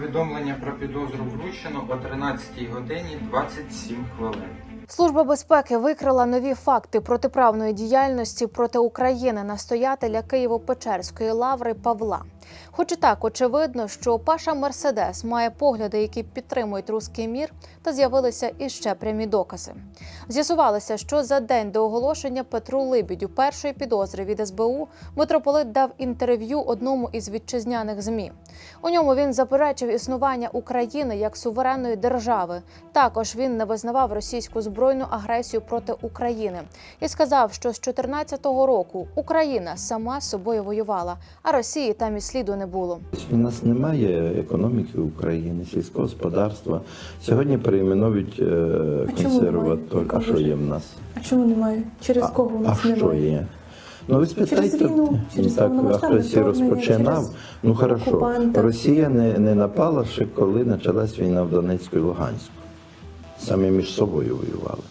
Повідомлення про підозру вручено о 13 годині 27 хвилин. Служба безпеки викрила нові факти протиправної діяльності проти України настоятеля Києво-Печерської лаври Павла. Хоч і так очевидно, що Паша Мерседес має погляди, які підтримують руський мір, та з'явилися іще прямі докази. З'ясувалося, що за день до оголошення Петру Либідю першої підозри від СБУ митрополит дав інтерв'ю одному із вітчизняних змі. У ньому він заперечив існування України як суверенної держави. Також він не визнавав російську збройну агресію проти України і сказав, що з 2014 року Україна сама з собою воювала, а Росії там і сліду не було. У нас немає економіки України, сільського господарства. Сьогодні перейменують е, А немає? Що є в нас? А чому немає? Через А- кого у а нас що є? Ну ви спитайте, війну, через так, а хтось і розпочинав. через Ну хорошо, окупанта. Росія не, не напала ще коли почалась війна в Донецьку і Луганську. Самі між собою воювали.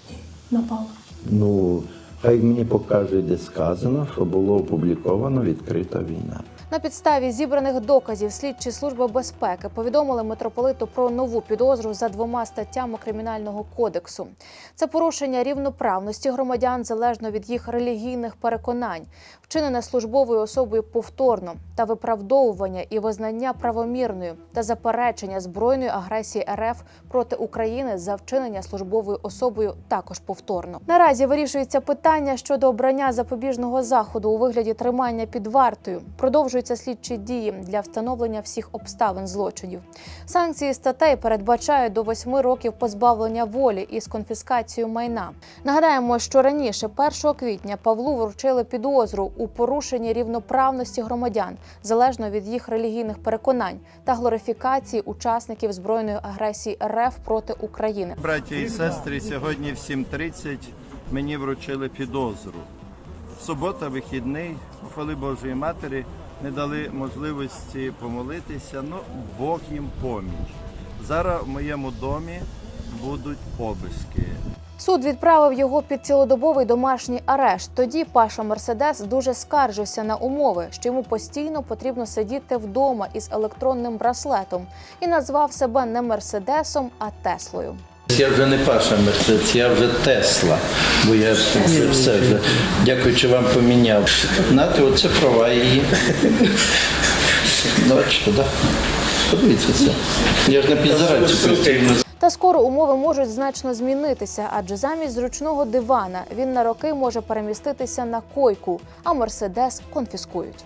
Напали. Ну, хай мені покаже, де сказано, що було опубліковано відкрита війна. На підставі зібраних доказів слідчі служби безпеки повідомили митрополиту про нову підозру за двома статтями кримінального кодексу. Це порушення рівноправності громадян залежно від їх релігійних переконань, вчинене службовою особою повторно та виправдовування і визнання правомірною та заперечення збройної агресії РФ проти України за вчинення службовою особою також повторно. Наразі вирішується питання щодо обрання запобіжного заходу у вигляді тримання під вартою. Продовжуються слідчі дії для встановлення всіх обставин злочинів. Санкції статей передбачають до восьми років позбавлення волі із конфіскацією майна. Нагадаємо, що раніше, 1 квітня, Павлу вручили підозру у порушенні рівноправності громадян залежно від їх релігійних переконань та глорифікації учасників збройної агресії РФ проти України. Браття і сестри, сьогодні в 7.30 мені вручили підозру. Субота, вихідний, хвали Божої Матері, не дали можливості помолитися, ну Бог їм поміч. Зараз в моєму домі будуть обиски. Суд відправив його під цілодобовий домашній арешт. Тоді Паша Мерседес дуже скаржився на умови, що йому постійно потрібно сидіти вдома із електронним браслетом, і назвав себе не Мерседесом, а Теслою. Я вже не Паша Мерседес, я вже Тесла, бо я вже все вже, дякуючи вам, поміняв. Знаєте, оце права її. Ну, Бачите, так? Подивіться це. Я ж на підзаранці постійно. Та скоро умови можуть значно змінитися, адже замість зручного дивана він на роки може переміститися на койку, а мерседес конфіскують.